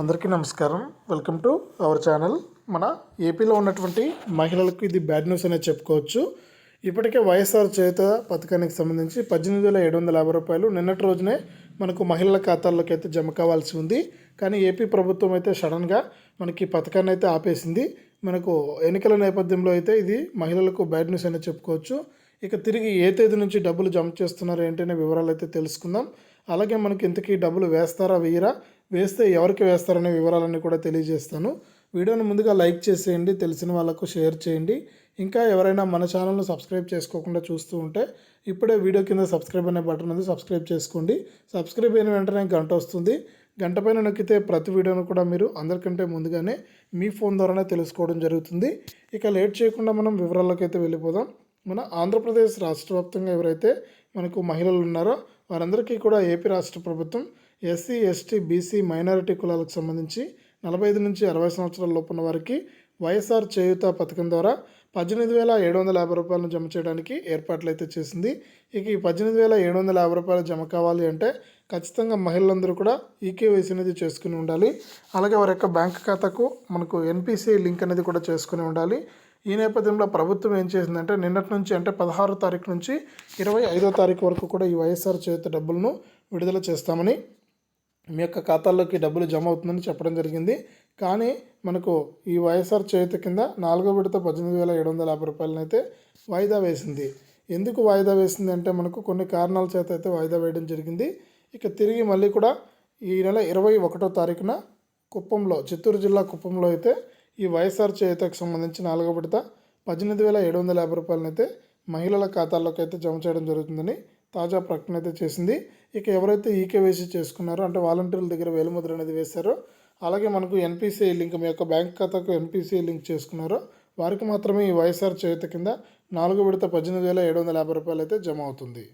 అందరికీ నమస్కారం. Welcome to our channel మన ఏపీలో ఉన్నటువంటి మహిళలకు ఇది బ్యాడ్ న్యూస్ అనేది చెప్పుకోవచ్చు. ఇప్పటికే వైఎస్ఆర్ చేత పథకానికి సంబంధించి పద్దెనిమిది వేల ఏడు వందల యాభై రూపాయలు నిన్నటి రోజునే మనకు మహిళల ఖాతాల్లోకి అయితే జమ కావాల్సి ఉంది. కానీ ఏపీ ప్రభుత్వం అయితే సడన్గా మనకి ఈ పథకాన్ని అయితే ఆపేసింది. మనకు ఎన్నికల నేపథ్యంలో అయితే ఇది మహిళలకు బ్యాడ్ న్యూస్ అనేది చెప్పుకోవచ్చు. ఇక తిరిగి ఏ తేదీ నుంచి డబ్బులు జమ చేస్తున్నారు ఏంటనే వివరాలు అయితే తెలుసుకుందాం. అలాగే మనకి ఇంతకీ డబ్బులు వేస్తారా వేయరా? వేస్తే ఎవరికి వేస్తారనే వివరాలన్నీ కూడా తెలియజేస్తాను. వీడియోని ముందుగా లైక్ చేసేయండి తెలిసిన వాళ్ళకు షేర్ చేయండి. ఇంకా ఎవరైనా మన ఛానల్ను సబ్స్క్రైబ్ చేసుకోకుండా చూస్తూ ఉంటే ఇప్పుడే వీడియో కింద సబ్స్క్రైబ్ అనే బటన్ ఉంది సబ్స్క్రైబ్ చేసుకోండి. సబ్స్క్రైబ్ అయిన వెంటనే గంట వస్తుంది. గంట పైన నొక్కితే ప్రతి వీడియోను కూడా మీరు అందరికంటే ముందుగానే మీ ఫోన్ ద్వారానే తెలుసుకోవడం జరుగుతుంది. ఇక లేట్ చేయకుండా మనం వివరాల్లోకి అయితే వెళ్ళిపోదాం. మన ఆంధ్రప్రదేశ్ రాష్ట్ర వ్యాప్తంగా ఎవరైతే మనకు మహిళలు ఉన్నారో వారందరికీ కూడా ఏపీ రాష్ట్ర ప్రభుత్వం ఎస్సీ ఎస్టీ బీసీ మైనారిటీ కులాలకు సంబంధించి నలభై ఐదు నుంచి అరవై సంవత్సరాల లోపున్న వారికి వైఎస్ఆర్ చేయూత పథకం ద్వారా పద్దెనిమిది వేల ఏడు వందల యాభై రూపాయలను జమ చేయడానికి ఏర్పాట్లు అయితే చేసింది. ఇక ఈ పద్దెనిమిది వేల ఏడు వందల యాభై రూపాయలు జమ కావాలి అంటే ఖచ్చితంగా మహిళలందరూ కూడా ఈకేవైసీ అనేది చేసుకుని ఉండాలి. అలాగే వారి యొక్క బ్యాంక్ ఖాతాకు మనకు ఎన్పిసి లింక్ అనేది కూడా చేసుకుని ఉండాలి. ఈ నేపథ్యంలో ప్రభుత్వం ఏం చేసిందంటే నిన్నటి నుంచి అంటే పదహారో తారీఖు నుంచి ఇరవై ఐదో తారీఖు వరకు కూడా ఈ వైఎస్ఆర్ చేత డబ్బులను విడుదల చేస్తామని మీ యొక్క ఖాతాల్లోకి డబ్బులు జమ అవుతుందని చెప్పడం జరిగింది. కానీ మనకు ఈ వైఎస్ఆర్ చేతి కింద నాలుగో విడత పద్దెనిమిది వేల ఏడు వందల యాభై రూపాయలను అయితే వాయిదా వేసింది. ఎందుకు వాయిదా వేసింది అంటే మనకు కొన్ని కారణాల చేత అయితే వాయిదా వేయడం జరిగింది. ఇక తిరిగి మళ్ళీ కూడా ఈ నెల ఇరవై ఒకటో తారీఖున కుప్పంలో చిత్తూరు జిల్లా కుప్పంలో అయితే ఈ వైఎస్ఆర్ చేయుతకు సంబంధించి నాలుగో విడత పద్దెనిమిది వేల ఏడు వందల యాభై రూపాయలనైతే మహిళల ఖాతాల్లోకి అయితే జమ చేయడం జరుగుతుందని తాజా ప్రకటన అయితే చేసింది. ఇక ఎవరైతే ఈకేవైసీ చేసుకున్నారో అంటే వాలంటీర్ల దగ్గర వేలుముద్ర అనేది వేశారో అలాగే మనకు ఎన్పిసిఐ లింక్ మీ యొక్క బ్యాంక్ ఖాతాకు ఎన్పిసిఐ లింక్ చేసుకున్నారో వారికి మాత్రమే ఈ వైఎస్ఆర్ చేయుత కింద నాలుగు విడత పద్దెనిమిది వేల ఏడు వందల యాభై రూపాయలు అయితే జమ అవుతుంది.